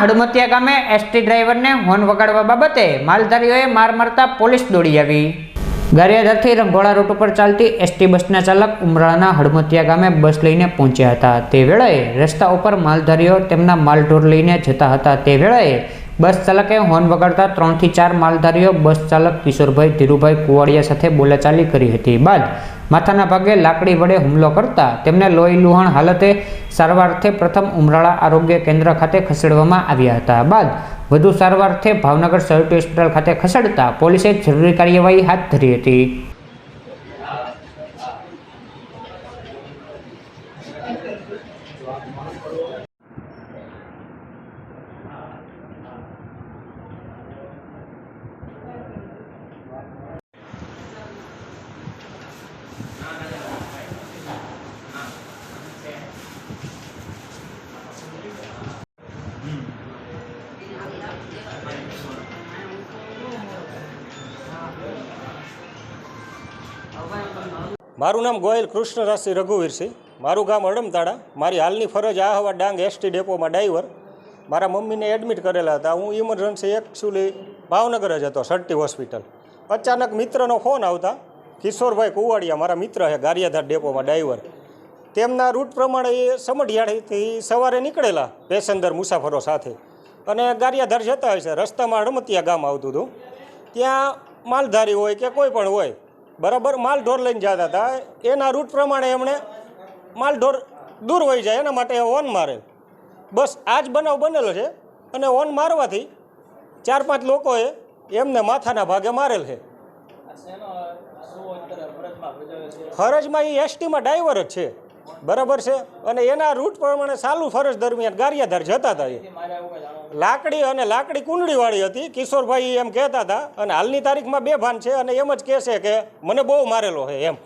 હડમતિયા ગામે એસટી ડ્રાઈવરને હોર્ન વગાડવા બાબતે માલધારીઓએ માર મારતા પોલીસ દોડી આવી. ગારિયાધારથી રંગોળા રૂટ ઉપર ચાલતી એસટી બસના ચાલક ઉમરાળાના હડમતિયા ગામે બસ લઈને પહોંચ્યા હતા. તે વેળાએ રસ્તા ઉપર માલધારીઓ તેમના માલઢોર લઈને જતા હતા. તે વેળાએ બસ ચાલકે હોર્ન વગાડતા ત્રણથી ચાર માલધારીઓ બસ ચાલક કિશોરભાઈ ધીરુભાઈ કુવાડિયા સાથે બોલાચાલી કરી હતી. બાદ માથાના ભાગે લાકડી વડે હુમલો કરતા તેમને લોહી લુહાણ હાલતે સારવારથી પ્રથમ ઉમરાળા આરોગ્ય કેન્દ્ર ખાતે ખસેડવામાં આવ્યા હતા. બાદ વધુ સારવારથી ભાવનગર સર્ટી હોસ્પિટલ ખાતે ખસેડતા પોલીસે જરૂરી કાર્યવાહી હાથ ધરી હતી. મારું નામ ગોયલ કૃષ્ણરાજસિંહ રઘુવીરસિંહ મારું ગામ અડમતાળા. મારી હાલની ફરજ આ હવા ડાંગ એસટી ડેપોમાં ડ્રાઈવર. મારા મમ્મીને એડમિટ કરેલા હતા. હું ઇમરજન્સી એકચ્યુઅલી ભાવનગર જ હતો, સર્ટી હોસ્પિટલ. અચાનક મિત્રનો ફોન આવતા, કિશોરભાઈ કુવાડિયા મારા મિત્ર છે, ગારિયાધાર ડેપોમાં ડ્રાઈવર. તેમના રૂટ પ્રમાણે એ સમઢિયાળીથી સવારે નીકળેલા પેસેન્જર મુસાફરો સાથે. અને ગારિયાધાર જતા હોય છે, રસ્તામાં અડમતિયા ગામ આવતું હતું. ત્યાં માલધારી હોય કે કોઈ પણ હોય બરાબર માલ ઢોર લઈને જતા હતા. એના રૂટ પ્રમાણે એમણે માલ ઢોર દૂર વહી જાય એના માટે ઓન મારે. બસ આ જ બનાવ બનેલો છે અને ઓન મારવાથી ચાર પાંચ લોકોએ એમને માથાના ભાગે મારેલ છે? ફરજમાં એ એસટીમાં ડ્રાઈવર જ છે. બરાબર છે? અને એના રૂટ પ્રમાણે ચાલુ ફરજ દરમિયાન ગારિયાધાર જતા હતા એ. લાકડી અને લાકડી કુંડળીવાળી હતી. કિશોરભાઈ એમ કહેતા હતા, અને હાલની તારીખમાં બે ભાન છે, અને એમ જ કહેશે કે, મને બહુ મારેલો છે એમ.